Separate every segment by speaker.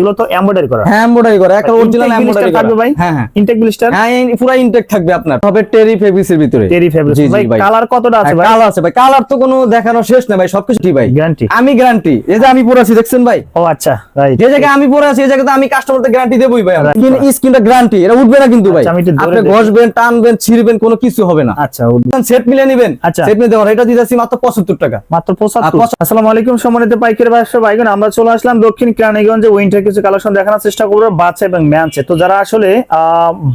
Speaker 1: এগুলো তো এমব্রয়ডারি করা।
Speaker 2: হ্যাঁ এমব্রয়ডারি করা। একটা অরিজিনাল এমব্রয়ডারি
Speaker 1: থাকবে ভাই?
Speaker 2: হ্যাঁ হ্যাঁ।
Speaker 1: ইনটেক ব্লিস্টার
Speaker 2: হ্যাঁ পুরো ইনটেক থাকবে আপনার। হবে টেরি ভিতরে।
Speaker 1: টেরি ভাই
Speaker 2: ভাই।
Speaker 1: কালার কতটা আছে ভাই?
Speaker 2: কালার আছে ভাই। কালার তো কোনো দেখানো শেষ না ভাই সবকিছু ভাই।
Speaker 1: গ্যারান্টি
Speaker 2: আমি গ্যারান্টি এই যে আমি পরে আছি দেখছেন ভাই?
Speaker 1: ও আচ্ছা রাইট
Speaker 2: জায়গায় আমি পরে আছি এই জায়গাতে আমি কাস্টমারদের গ্যারান্টি দেবই ভাই। স্কিন স্কিনটা গ্যারান্টি এটা উঠবে না কিন্তু ভাই।
Speaker 1: আচ্ছা,
Speaker 2: আপনি ঘষবেন টানবেন ছিড়বেন কোনো কিছু হবে না।
Speaker 1: আচ্ছা।
Speaker 2: সেট মিলে নেবেন।
Speaker 1: আচ্ছা।
Speaker 2: সেট দেওয়ার। এটা দিতেছি মাত্র পঁচাত্তর টাকা।
Speaker 1: মাত্র পঁচাত্তর।
Speaker 2: পঁচাত্তর।
Speaker 1: আসসালামু আলাইকুম সম্মানিত পাইকারি ভাইগণ। আমরা চলে আসলাম দক্ষিণ কেরানীগঞ্জে উইন্টার কিছু কালেকশন দেখানোর চেষ্টা করব বাচ্চা এবং ম্যানসে তো যারা আসলে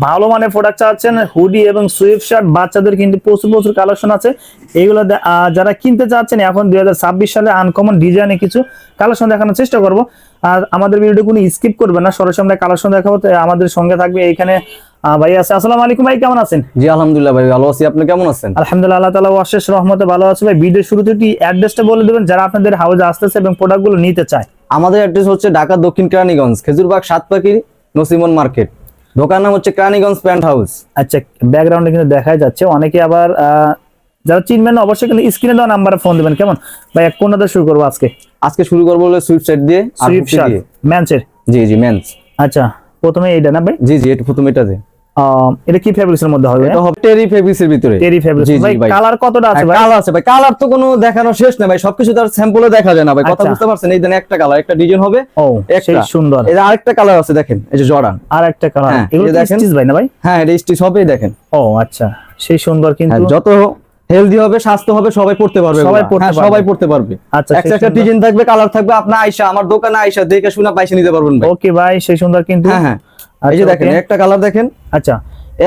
Speaker 1: ভালো মানের প্রোডাক্ট চাচ্ছেন হুডি এবং সুইফট শার্ট বাচ্চাদের কিন্তু প্রচুর প্রচুর কালেকশন আছে। এইগুলো যারা কিনতে চাচ্ছেন এখন দুই সালে আনকমন ডিজাইনে কিছু কালেকশন দেখানোর চেষ্টা করব। আর আমাদের ভিডিওটি কোনো স্কিপ করবে না সরাসরি আমরা কালেকশন দেখাবো তো আমাদের সঙ্গে থাকবে এইখানে ভাই আছে। আসসালামু আলাইকুম ভাই কেমন আছেন?
Speaker 2: জি আলহামদুলিল্লাহ ভাই ভালো আছি। আপনি কেমন আছেন?
Speaker 1: আলহামদুলিল্লাহ আল্লাহ তালা অশেষ রহমতে ভালো আছে ভাই। ভিডিও শুরুতে একটি অ্যাড্রেসটা বলে দেবেন যারা আপনাদের হাউজে আসতেছে এবং প্রোডাক্টগুলো নিতে চায়।
Speaker 2: আমাদের অ্যাড্রেস হচ্ছে ঢাকা দক্ষিণ কেরানীগঞ্জ খেজুরবাগ সাতপাখি নসিমন মার্কেট। দোকান নাম হচ্ছে কেরানীগঞ্জ প্যান্ট হাউস।
Speaker 1: আচ্ছা ব্যাকগ্রাউন্ডে কিন্তু দেখা যাচ্ছে। অনেকে আবার আহ, যারা চিনবেন না, অবশ্যই কিন্তু স্ক্রিনে দেওয়া নাম্বারে ফোন দেবেন। কেমন? ভাই এক কোনটা শুরু করব আজকে?
Speaker 2: আজকে শুরু করব হলো সুইফট সেট দিয়ে
Speaker 1: Swift shirt
Speaker 2: G G men's
Speaker 1: আচ্ছা প্রথমে এইটা না ভাই?
Speaker 2: জি জি এটা প্রথম এটাতে
Speaker 1: আহ, এটা কি ফেব্রিক্স এর মধ্যে হবে?
Speaker 2: এটা হবে টেরি ভিতরে।
Speaker 1: টেরি ফেব্রিক্স ভাই। কালার কতটা আছে ভাই?
Speaker 2: কালার আছে ভাই। কালার তো কোনো দেখানো শেষ না ভাই সবকিছু তার স্যাম্পলে দেখা যায় না ভাই। কথা
Speaker 1: আচ্ছা।
Speaker 2: বুঝতে পারছেন? এই দেন একটা কালার একটা ডিজাইন হবে
Speaker 1: ও। সেই সুন্দর।
Speaker 2: আরেকটা কালার আছে দেখেন এই যে জর্ডান
Speaker 1: আর একটা কালার এগুলো। স্টিচ ভাই না ভাই?
Speaker 2: হ্যাঁ এটা স্টিচ হবে দেখেন।
Speaker 1: ও আচ্ছা। সেই সুন্দর কিন্তু
Speaker 2: হ্যাঁ, যত হেলদি হবে স্বাস্থ্য হবে সবাই পড়তে পারবে
Speaker 1: সবাই পড়তে
Speaker 2: হ্যাঁ,
Speaker 1: পারবে।
Speaker 2: সবাই পড়তে পারবে।
Speaker 1: আচ্ছা,
Speaker 2: একটা একটা ডিজাইন থাকবে কালার থাকবে। আপনার আয়সা আমার দোকানে আয়সা দেখে শুনে পয়সা নিতে পারবেন ভাই।
Speaker 1: ওকে ভাই সেই সুন্দর কিন্তু
Speaker 2: হ্যাঁ হ্যাঁ। এই যে
Speaker 1: আচ্ছা,
Speaker 2: দেখেন একটা কালার দেখেন।
Speaker 1: আচ্ছা।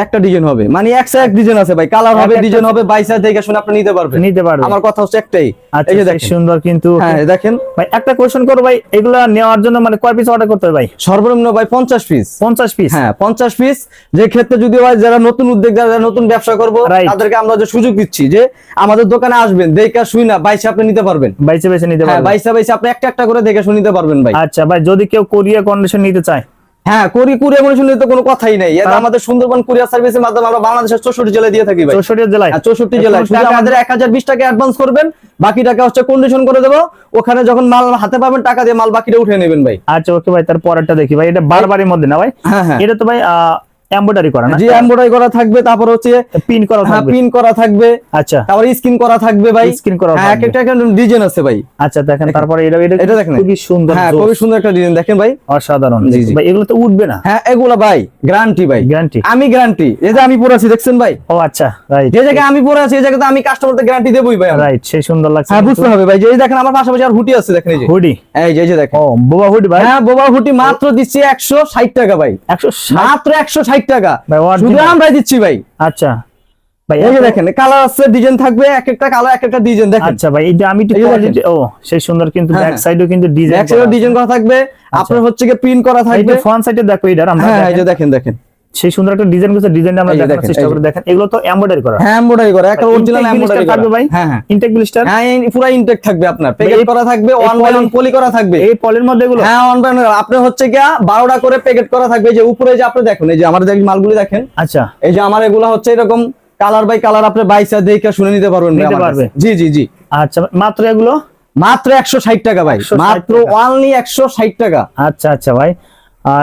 Speaker 2: একটা ডিজাইন হবে। মানে একশো এক ডিজাইন আছে ভাই কালার হবে ডিজাইন হবে বাইসা দেখে শুনে আপনি নিতে পারবেন।
Speaker 1: নিতে পারবে
Speaker 2: আমার কথা হচ্ছে একটাই।
Speaker 1: আচ্ছা
Speaker 2: এই যে দেখেন।
Speaker 1: সুন্দর কিন্তু
Speaker 2: হ্যাঁ দেখেন।
Speaker 1: ভাই একটা কোশ্চেন করো ভাই এগুলা নেওয়ার জন্য মানে কয় পিস অর্ডার করতে হবে ভাই?
Speaker 2: সর্বনিম্ন ভাই পঞ্চাশ পিস
Speaker 1: পঞ্চাশ পিস
Speaker 2: হ্যাঁ পঞ্চাশ পিস যে ক্ষেত্রে যদি হয় যারা নতুন উদ্যোগ যারা নতুন ব্যবসা করব তাদেরকে আমরা যে সুযোগ দিচ্ছি যে আমাদের দোকানে আসবেন দেখে শুই না বাইসে আপনি নিতে পারবেন।
Speaker 1: বাইসে বেছে নিতে
Speaker 2: হ্যাঁ
Speaker 1: পারবে
Speaker 2: বাইসা বাইসা আপনি একটা একটা করে দেখে শুনে নিতে পারবেন ভাই।
Speaker 1: আচ্ছা ভাই যদি কেউ কোরিয়া কন্ডিশন নিতে চায়?
Speaker 2: হ্যাঁ করি কুরিয়া কন্ডিশন তো কোনো কথাই নাই। আমাদের সুন্দরবন কুরিয়ার সার্ভিসের মাধ্যমে আমরা বাংলাদেশের চৌষট্টি জেলায় দিয়ে থাকি ভাই।
Speaker 1: চৌষট্টি জেলায়?
Speaker 2: হ্যাঁ, চৌষট্টি জেলায়। শুধু আমাদের এক হাজার বিশ টাকা অ্যাডভান্স করবেন বাকি টাকা হচ্ছে কন্ডিশন করে দেবো। ওখানে যখন মাল হাতে পাবেন টাকা দিয়ে মাল বাকিটা উঠে নেবেন ভাই।
Speaker 1: আচ্ছা ওকে ভাই তার পরেরটা দেখি ভাই এটা বারবারের মধ্যে না ভাই?
Speaker 2: হ্যাঁ হ্যাঁ।
Speaker 1: এটা তো ভাই এমব্রয়ডারি করা না?
Speaker 2: জি এমব্রয়ডারি করা থাকবে তারপর হচ্ছে
Speaker 1: পিন করা
Speaker 2: হ্যাঁ,
Speaker 1: থাকবে।
Speaker 2: পিন করা থাকবে।
Speaker 1: আচ্ছা।
Speaker 2: তারপর স্ক্রিন করা থাকবে ভাই।
Speaker 1: স্ক্রিন করা
Speaker 2: হ্যাঁ, একটা ডিজাইন আছে ভাই।
Speaker 1: আচ্ছা দেখেন এটা এটা
Speaker 2: দেখেন।
Speaker 1: সুন্দর
Speaker 2: হ্যাঁ সুন্দর একটা ডিজাইন দেখেন ভাই।
Speaker 1: অসাধারণ। ভাই এগুলো তো উঠবে না?
Speaker 2: হ্যাঁ এগুলো ভাই গ্যারান্টি ভাই।
Speaker 1: গ্যারান্টি
Speaker 2: আমি গ্যারান্টি এই যে আমি পরে আছি দেখছেন ভাই?
Speaker 1: ও আচ্ছা
Speaker 2: যে জায়গায় আমি পরে আছি এই জায়গাতে আমি গ্যারান্টি দেবই ভাই
Speaker 1: রাইট সেই সুন্দর লাগছে
Speaker 2: হ্যাঁ বুঝতে হবে ভাই যে দেখেন আমার পাশাপাশি আর হুডি আছে দেখেন এই যে।
Speaker 1: হুডি
Speaker 2: এই যে যে দেখেন।
Speaker 1: ও বোবা হুডি ভাই?
Speaker 2: হ্যাঁ বোবা হুডি মাত্র দিচ্ছি 160 টাকা ভাই।
Speaker 1: 160
Speaker 2: মাত্র 160 টাকা। শুধু আমরা দিচ্ছি ভাই।
Speaker 1: আচ্ছা। ভাই
Speaker 2: দেখেন কালার ডিজাইন থাকবে এক একটা কালার এক একটা ডিজাইন
Speaker 1: আচ্ছা ভাই এটা আমি ও সেই সুন্দর কিন্তু ব্যাক
Speaker 2: হ্যাঁ।
Speaker 1: কিন্তু ডিজাইন
Speaker 2: করা থাকবে। আচ্ছা। আপনার হচ্ছে প্রিন্ট করা থাকবে।
Speaker 1: ফ্রন্ট সাইডে দেখো এটা আমরা
Speaker 2: হ্যাঁ, হ্যাঁ,
Speaker 1: দেখেন
Speaker 2: দেখেন।
Speaker 1: সেই সুন্দর একটা ডিজাইন করছে ডিজাইনটা আমরা দেখানোর চেষ্টা করে দেখেন এগুলো তো এমব্রয়ডারি করা।
Speaker 2: হ্যাঁ এমব্রয়ডারি করা। একটা অরিজিনাল এমব্রয়ডারি
Speaker 1: থাকবে ভাই?
Speaker 2: হ্যাঁ হ্যাঁ।
Speaker 1: ইনটেক ব্লিস্টার
Speaker 2: হ্যাঁ পুরো ইনটেক থাকবে আপনার। প্যাকেট করা থাকবে ওয়ান বাই
Speaker 1: poly-
Speaker 2: পলি করা থাকবে।
Speaker 1: এই পলের মধ্যে এগুলো?
Speaker 2: হ্যাঁ ওয়ান বাই ওয়ান আপনি হচ্ছে কি বারোটা করে প্যাকেট করা থাকবে। যে উপরে যে আপনি দেখুন এই যে আমাদের দেখেন মালগুলি দেখেন।
Speaker 1: আচ্ছা।
Speaker 2: এই যে আমার এগুলা হচ্ছে এরকম কালার বাই কালার আপনি বাইসা দেখে শুনে নিতে পারবেন
Speaker 1: নিতে পারবে।
Speaker 2: জি জি জি।
Speaker 1: আচ্ছা মাত্র এগুলো?
Speaker 2: মাত্র একশো ষাট টাকা ভাই। মাত্র অনলি একশো ষাট টাকা।
Speaker 1: আচ্ছা আচ্ছা ভাই।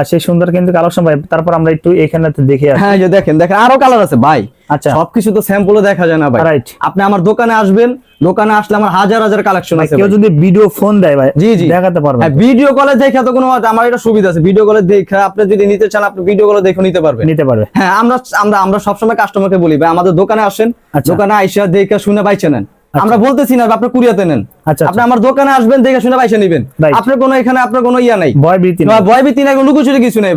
Speaker 1: সেই সুন্দর কিন্তু কালেকশন ভাই তারপর আমরা একটু এখানে দেখে
Speaker 2: হ্যাঁ যে দেখেন দেখেন আরও কালার আছে ভাই।
Speaker 1: আচ্ছা।
Speaker 2: সবকিছু তো স্যাম্পলে দেখা যায় না ভাই।
Speaker 1: Right.
Speaker 2: আপনি আমার দোকানে আসবেন দোকানে আসলে আমার হাজার হাজার কালেকশন আছে
Speaker 1: কেউ যদি ভিডিও ফোন দেয় ভাই
Speaker 2: জি, জি।
Speaker 1: দেখাতে পারবে।
Speaker 2: হ্যাঁ ভিডিও কলে দেখে তো কোনো আমার এটা সুবিধা আছে। ভিডিও কলে দেখে আপনি যদি নিতে চান আপনি ভিডিও কলে দেখে নিতে পারবেন।
Speaker 1: নিতে পারবে।
Speaker 2: হ্যাঁ আমরা আমরা আমরা সবসময় কাস্টমারকে বলি ভাই আমাদের দোকানে আসেন
Speaker 1: আচ্ছা।
Speaker 2: দোকানে আইসা দেখে শুনে বাইছে নেন আমরা বলতেছি না আপনি কুরিয়াতে নেন।
Speaker 1: আচ্ছা,
Speaker 2: আপনি আমার দোকানে আসবেন দেখে শুনে পয়সা নেবেন. আপনার কোনো এখানে আপনার কোনো ইয়া নাই।
Speaker 1: ভয় ভীতি
Speaker 2: নাই। লুকোচুরি কিছু নেই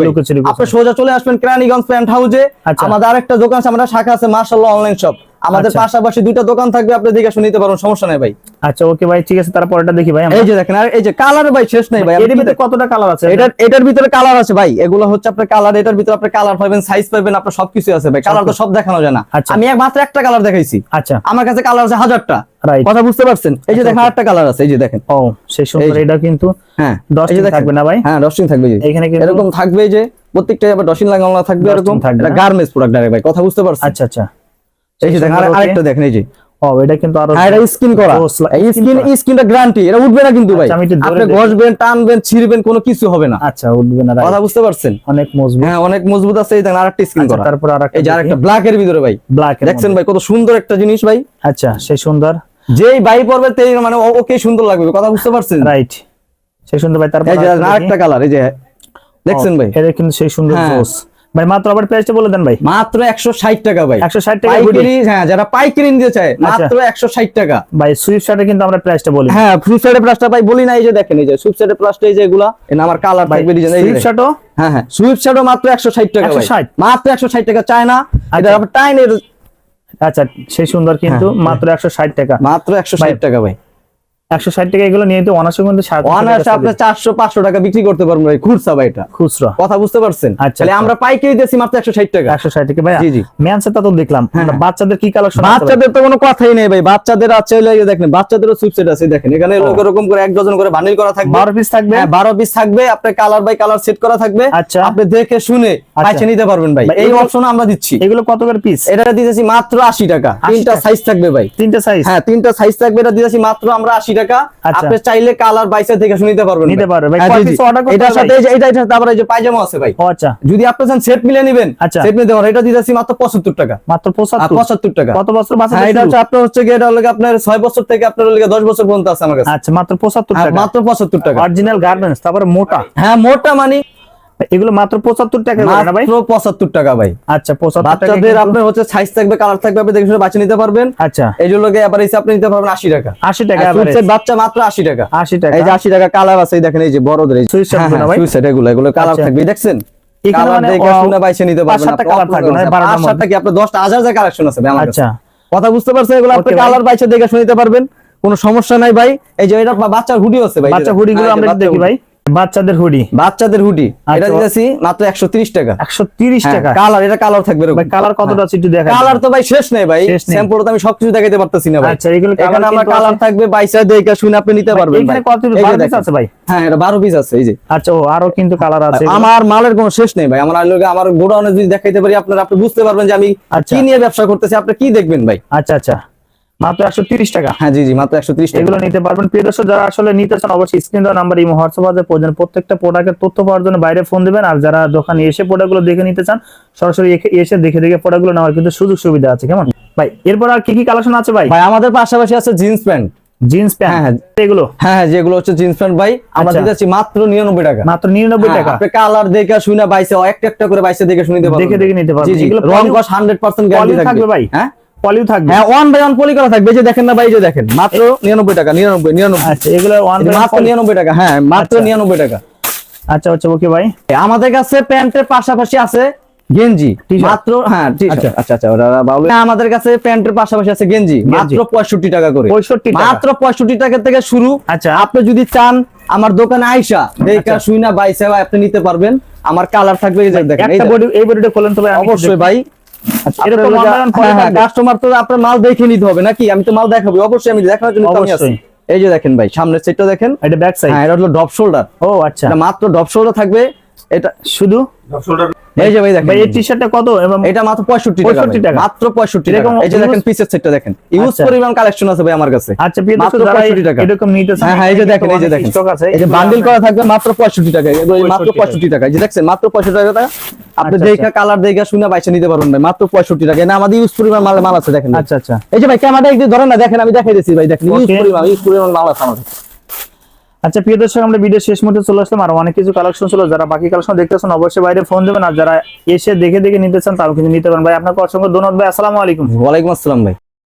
Speaker 2: আপনি সোজা চলে আসবেন ক্রানিগঞ্জ প্যান্ট হাউসে
Speaker 1: আচ্ছা।
Speaker 2: আমাদের আরেকটা দোকান আছে আমাদের শাখা আছে মার্শাল্লাহ অনলাইন শপ। আমাদের
Speaker 1: আচ্ছা।
Speaker 2: পাশাপাশি দুইটা দোকান থাকবে আপনি দেখে শুনে নিতে পারেন সমস্যা নাই ভাই।
Speaker 1: আচ্ছা ওকে ভাই ঠিক আছে তারপর এটা দেখি ভাই
Speaker 2: এই যে দেখেন আর এই যে কালার ভাই শেষ নাই ভাই
Speaker 1: এর ভিতরে কতটা কালার আছে?
Speaker 2: এটার এটার ভিতরে কালার আছে ভাই এগুলো হচ্ছে আপনার কালার এটার ভিতরে আপনি কালার পাবেন সাইজ পাবেন আপনার সবকিছু আছে ভাই কালার তো সব দেখানো যায় না।
Speaker 1: আচ্ছা।
Speaker 2: আমি এক মাত্র একটা কালার দেখাইছি।
Speaker 1: আচ্ছা।
Speaker 2: আমার কাছে কালার আছে হাজারটা।
Speaker 1: রাইট
Speaker 2: কথা বুঝতে পারছেন? এই যে
Speaker 1: আচ্ছা,
Speaker 2: দেখেন. আরেকটা কালার আছে এই যে দেখেন।
Speaker 1: ও সেই সুন্দর এটা কিন্তু
Speaker 2: হ্যাঁ দেখেন।
Speaker 1: থাকবে না ভাই?
Speaker 2: হ্যাঁ দিন থাকবে
Speaker 1: এখানে কিন্তু
Speaker 2: এরকম থাকবে যে প্রত্যেকটা আবার ডসিন লাগানো থাকবে এরকম। এটা গার্মেন্টস প্রোডাক্ট ভাই কথা বুঝতে পারছেন?
Speaker 1: আচ্ছা আচ্ছা।
Speaker 2: এই যে দেখেন আর-
Speaker 1: সুন্দর, okay।
Speaker 2: আরেকটা দেখেন এই যে।
Speaker 1: ও এটা কিন্তু আরও
Speaker 2: হ্যাঁ এটা স্কিন করা। এই স্কিন স্কিনটা গ্যারান্টি এটা উঠবে না কিন্তু ভাই।
Speaker 1: আচ্ছা,
Speaker 2: আপনি ঘষবেন টানবেন ছিড়বেন কোনো কিছু হবে না।
Speaker 1: আচ্ছা উঠবে না
Speaker 2: কথা বুঝতে পারছেন?
Speaker 1: অনেক মজবুত।
Speaker 2: হ্যাঁ অনেক মজবুত আছে এই দেখেন আরেকটা স্কিন
Speaker 1: আচ্ছা,
Speaker 2: করা।
Speaker 1: তারপর আরেকটা
Speaker 2: এই যে আরেকটা ব্ল্যাক এর ভিতরে ভাই।
Speaker 1: ব্ল্যাক
Speaker 2: দেখছেন ভাই কত সুন্দর একটা জিনিস ভাই।
Speaker 1: আচ্ছা সেই সুন্দর।
Speaker 2: যেই বাই পড়বে তেই মানে ওকে সুন্দর লাগবে কথা বুঝতে পারছেন?
Speaker 1: রাইট। সেই সুন্দর ভাই তারপর আরেকটা
Speaker 2: কালার এই যে দেখছেন ভাই?
Speaker 1: এটা কিন্তু সেই সুন্দর
Speaker 2: হ্যাঁ।
Speaker 1: জোস ভাই মাত্র আবার প্রাইসটা বলে দেন ভাই।
Speaker 2: মাত্র একশো ষাট টাকা ভাই।
Speaker 1: 160 টাকা
Speaker 2: পাইকারি হ্যাঁ যারা পাইকারি নিতে চায়
Speaker 1: আচ্ছা।
Speaker 2: মাত্র একশো ষাট টাকা।
Speaker 1: ভাই সুইফট শার্টে কিন্তু আমরা প্রাইসটা বলি।
Speaker 2: হ্যাঁ সুইপসাইডের প্লাসটা ভাই বলি না এই যে দেখেন এই যে সুইপসাইডের প্লাসটা এই যে এগুলা আমার কালার থাকবে ডিজাইন এই
Speaker 1: সুইফট। শার্টও
Speaker 2: হ্যাঁ হ্যাঁ সুইপসাইডও মাত্র একশো ষাট টাকা ভাই।
Speaker 1: 160
Speaker 2: মাত্র একশো ষাট টাকা চায় না। এটা
Speaker 1: আচ্ছা।
Speaker 2: আবার টাইনের
Speaker 1: আচ্ছা সেই সুন্দর কিন্তু
Speaker 2: হ্যাঁ,
Speaker 1: মাত্র একশো ষাট টাকা।
Speaker 2: মাত্র একশো
Speaker 1: ভাই,
Speaker 2: ষাট টাকা ভাই।
Speaker 1: একশো ষাট টাকা এগুলো নিয়ে তো অনার্স কিন্তু
Speaker 2: অনার্সে চারশো পাঁচশো টাকা বিক্রি করতে ভাই খুচরা ভাই এটা।
Speaker 1: খুচরা।
Speaker 2: কথা বুঝতে পারছেন?
Speaker 1: আচ্ছা, আচ্ছা।
Speaker 2: আমরা পাইকারি দিয়েছি মাত্র একশো ষাট টাকা।
Speaker 1: একশো ষাট টাকা ভাই
Speaker 2: জি, জি।
Speaker 1: ম্যানসেটা তো দেখলাম।
Speaker 2: হ্যাঁ,
Speaker 1: বাচ্চাদের কি কালেকশন
Speaker 2: বাচ্চাদের তো কোনো কথাই নেই ভাই। বাচ্চাদের আছে দেখেন বাচ্চাদেরও সুইপসেট আছে দেখেন। এখানে এরকম করে এক ডজন করে বান্ডিল করা থাকবে।
Speaker 1: বারো পিস থাকবে?
Speaker 2: হ্যাঁ বারো পিস থাকবে। আপনার কালার বাই কালার সেট করা থাকবে।
Speaker 1: আচ্ছা।
Speaker 2: আপনি দেখে শুনে পাইছে নিতে পারবেন ভাই। এই অপশন আমরা দিচ্ছি।
Speaker 1: এগুলো কত করে পিস
Speaker 2: এটা দিতেছি মাত্র আশি টাকা। তিনটা সাইজ থাকবে ভাই।
Speaker 1: তিনটে সাইজ
Speaker 2: হ্যাঁ তিনটা সাইজ থাকবে। এটা দিতেছি মাত্র আমরা আশি টাকা।
Speaker 1: আচ্ছা।
Speaker 2: আপনি চাইলে কালার বাইসে থেকে নিতে পারবেন
Speaker 1: নিতে পারবেন
Speaker 2: এটার সাথে? এটা এটা তারপরে যে পায়জামা আছে ভাই।
Speaker 1: আচ্ছা।
Speaker 2: যদি আপনি চান সেট মিলে নেবেন
Speaker 1: আচ্ছা।
Speaker 2: সেট নিতে পারেন এটা দিতেছি মাত্র পঁচাত্তর টাকা।
Speaker 1: মাত্র
Speaker 2: আর
Speaker 1: পঁচাত্তর
Speaker 2: পঁচাত্তর টাকা।
Speaker 1: কত বছর বাচ্চা
Speaker 2: হ্যাঁ এটা হচ্ছে আপনার হচ্ছে এটা লাগে আপনার ছয় বছর থেকে আপনার গিয়ে দশ বছর পর্যন্ত আছে আমার কাছে।
Speaker 1: আচ্ছা মাত্র পঁচাত্তর
Speaker 2: হ্যাঁ,
Speaker 1: টাকা।
Speaker 2: মাত্র পঁচাত্তর টাকা।
Speaker 1: অরিজিনাল গার্মেন্টস তারপরে মোটা।
Speaker 2: হ্যাঁ মোটা মানে
Speaker 1: এগুলো মাত্র পঁচাত্তর টাকা না ভাই?
Speaker 2: পঁচাত্তর টাকা ভাই।
Speaker 1: আচ্ছা পঁচাত্তর
Speaker 2: বাচ্চাদের আপনার হচ্ছে সাইজ থাকবে কালার থাকবে আপনি দেখে শুনে বাচ্চা নিতে পারবেন।
Speaker 1: আচ্ছা।
Speaker 2: এবার এসে আপনি নিতে পারবেন আশি টাকা।
Speaker 1: আশি টাকা।
Speaker 2: বাচ্চা মাত্র আশি টাকা।
Speaker 1: আশি টাকা।
Speaker 2: এই যে আশি টাকা কালার আছে দেখেন এই যে বড়দের এই
Speaker 1: গুলো না ভাই?
Speaker 2: সুইটসেট এগুলো এগুলো কালার
Speaker 1: আচ্ছা।
Speaker 2: থাকবে দেখছেন? কথা বুঝতে পারছেন এগুলো? আপনি কালার বাইছে দেখে শুনে নিতে পারবেন কোনো সমস্যা নাই ভাই। এই যে এটা বাচ্চার হুডি আছে ভাই
Speaker 1: বাচ্চা হুডি গুলো
Speaker 2: হ্যাঁ,
Speaker 1: আমরা দেখি ভাই। বাচ্চাদের হুডি।
Speaker 2: বাচ্চাদের হুডি। এটা
Speaker 1: আচ্ছা।
Speaker 2: দিতেছি মাত্র একশো তিরিশ টাকা।
Speaker 1: একশো তিরিশ টাকা।
Speaker 2: কালার এটা কালার থাকবে
Speaker 1: ভাই কালার কতটা আছে একটু দেখা
Speaker 2: কালার তো ভাই শেষ নেই ভাই। স্যাম্পল তো আমি সবকিছু দেখাইতে পারতেছি না ভাই।
Speaker 1: আচ্ছা, এগুলো
Speaker 2: এখানে আমার কালার। থাকবে বাইশা দেখে শুনে আপনি নিতে পারবেন
Speaker 1: এখানে কত piece?
Speaker 2: এই যে
Speaker 1: বারো piece
Speaker 2: দেখেন।
Speaker 1: আছে ভাই?
Speaker 2: হ্যাঁ এটা বারো পিস আছে এই যে।
Speaker 1: আচ্ছা ও আরও কিন্তু কালার আছে।
Speaker 2: আমার মালের কোনো শেষ নেই ভাই। আমার আলোকে আমার গোডাউনে যদি দেখাইতে পারি আপনারা আপনি বুঝতে পারবেন যে আমি
Speaker 1: আচ্ছা।
Speaker 2: কি নিয়ে ব্যবসা করতেছি আপনি কি দেখবেন ভাই?
Speaker 1: আচ্ছা আচ্ছা। মাত্র একশো তিরিশ টাকা?
Speaker 2: হ্যাঁ জি জি মাত্র একশো ত্রিশ
Speaker 1: এগুলো নিতে পারবেন। প্রিয় দর্শক যারা আসলে নিতে চান অবশ্যই স্ক্রিন দেওয়া নাম্বার ইমো হোয়াটসঅ্যাপ আছে প্রয়োজন প্রত্যেকটা প্রোডাক্টের তথ্য পাওয়ার জন্য বাইরে ফোন দিবেন। আর যারা দোকানে এসে প্রোডাক্টগুলো দেখে নিতে চান সরাসরি এসে দেখে দেখে প্রোডাক্টগুলো নেওয়ার কিন্তু সুযোগ সুবিধা আছে। কেমন? ভাই এরপর আর কি কি কালেকশন আছে ভাই?
Speaker 2: ভাই আমাদের পাশাপাশি আছে জিন্স প্যান্ট।
Speaker 1: জিন্স
Speaker 2: হ্যাঁ, হ্যাঁ।
Speaker 1: এগুলো?
Speaker 2: হ্যাঁ হ্যাঁ যেগুলো হচ্ছে জিন্স প্যান্ট ভাই আমরা
Speaker 1: আচ্ছা।
Speaker 2: দিতেছি মাত্র টাকা।
Speaker 1: মাত্র নিরানব্বই
Speaker 2: হ্যাঁ,
Speaker 1: টাকা?
Speaker 2: আপনি কালার দেখে শুনে বাইসে একটা একটা করে বাইসে দেখে শুনে নিতে পারবেন।
Speaker 1: দেখে দেখে নিতে পারবেন।
Speaker 2: রং কস হান্ড্রেড পার্সেন্ট গ্যারান্টি
Speaker 1: থাকবে।
Speaker 2: থাকবে
Speaker 1: ভাই?
Speaker 2: হ্যাঁ?
Speaker 1: থাকবে।
Speaker 2: হ্যাঁ ওয়ান বাই ওয়ান পলি করা থাকবে। যে দেখেন না ভাই যে দেখেন মাত্র নিরানব্বই টাকা নিরানব্বই নিরানব্বই।
Speaker 1: আচ্ছা এগুলো ওয়ান
Speaker 2: মাত্র নিরানব্বই টাকা হ্যাঁ মাত্র
Speaker 1: আচ্ছা।
Speaker 2: নিরানব্বই টাকা।
Speaker 1: আচ্ছা আচ্ছা ওকে ভাই
Speaker 2: আমাদের কাছে প্যান্টের পাশাপাশি আছে গেঞ্জি। মাত্র হ্যাঁ
Speaker 1: আচ্ছা।
Speaker 2: আচ্ছা আচ্ছা আমাদের কাছে প্যান্টের পাশাপাশি আছে গেঞ্জি। মাত্র পঁয়ষট্টি টাকা করে।
Speaker 1: 65 টাকা।
Speaker 2: মাত্র পঁয়ষট্টি টাকা থেকে শুরু।
Speaker 1: আচ্ছা।
Speaker 2: আপনি যদি চান আমার দোকানে আইসা দেখা
Speaker 1: আচ্ছা।
Speaker 2: শুইনা বাইসে আপনি নিতে পারবেন। আমার কালার থাকবে এই দেখেন এই
Speaker 1: একটা বডি এই বডিটা খোলেন তো ভাই
Speaker 2: অবশ্যই ভাই।
Speaker 1: আচ্ছা, এরকম one by one পলি থাকবে?
Speaker 2: কাস্টমার তো আপনার মাল দেখে নিতে হবে নাকি? আমি তো মাল দেখাবো অবশ্যই আমি দেখানোর জন্য আমি আছি। এই যে দেখেন ভাই সামনের সেটটা দেখেন।
Speaker 1: এটা ব্যাক সাইড
Speaker 2: হ্যাঁ এটা হলো ডপ শোল্ডার
Speaker 1: ও আচ্ছা।
Speaker 2: এটা মাত্র ডপ শোল্ডার থাকবে। এটা
Speaker 1: শুধু?
Speaker 2: এই যে ভাই দেখেন।
Speaker 1: এই টি শার্টটা কত? এবং
Speaker 2: এটা মাত্র পঁয়ষট্টি টাকা
Speaker 1: 65 টাকা।
Speaker 2: মাত্র পঁয়ষট্টি টাকা। এই যে দেখেন পিসের সেটটা দেখেন। ইউজ
Speaker 1: আচ্ছা।
Speaker 2: পরিমাণ কালেকশন আছে ভাই আমার কাছে।
Speaker 1: আচ্ছা
Speaker 2: মাত্র 65 টাকা।
Speaker 1: এরকম নিতে
Speaker 2: হ্যাঁ হ্যাঁ এই যে দেখেন এই যে দেখেন।
Speaker 1: স্টক আছে।
Speaker 2: এই যে বান্ডিল করা থাকবে মাত্র পঁয়ষট্টি টাকা। এই মাত্র
Speaker 1: 65
Speaker 2: টাকা। এই যে দেখছেন মাত্র পঁয়ষট্টি টাকা আপনি দেখা কালার দেখা শুনে বাইসে নিতে পারবেন ভাই। মাত্র পঁয়ষট্টি টাকা। না আমাদের ইউজ পরিমাণ মাল মাল আছে দেখেন
Speaker 1: আচ্ছা আচ্ছা।
Speaker 2: এই যে ভাই ক্যামেরাটা একটু ধরেন না দেখেন আমি দেখাই দিচ্ছি ভাই। দেখেন ইউজ পরিমাণ ইউজ পরিমাণ মাল আছে কাছে।
Speaker 1: আচ্ছা প্রিয় দর্শক, আমরা ভিডিও শেষ মুহূর্তে চলে আসলাম। আর অনেক কিছু কালেকশন ছিল। যারা বাকি কালেকশন দেখতেছেন, অবশ্যই বাইরে ফোন দেবেন। আর যারা এসে দেখে দেখে নিতে চান তাও কিন্তু নিতে পারেন। ভাই, আপনাকে অসংখ্য ধন্যবাদ। ভাই, আসসালামু আলাইকুম।
Speaker 2: ওয়ালাইকুম আসসালাম, ভাই।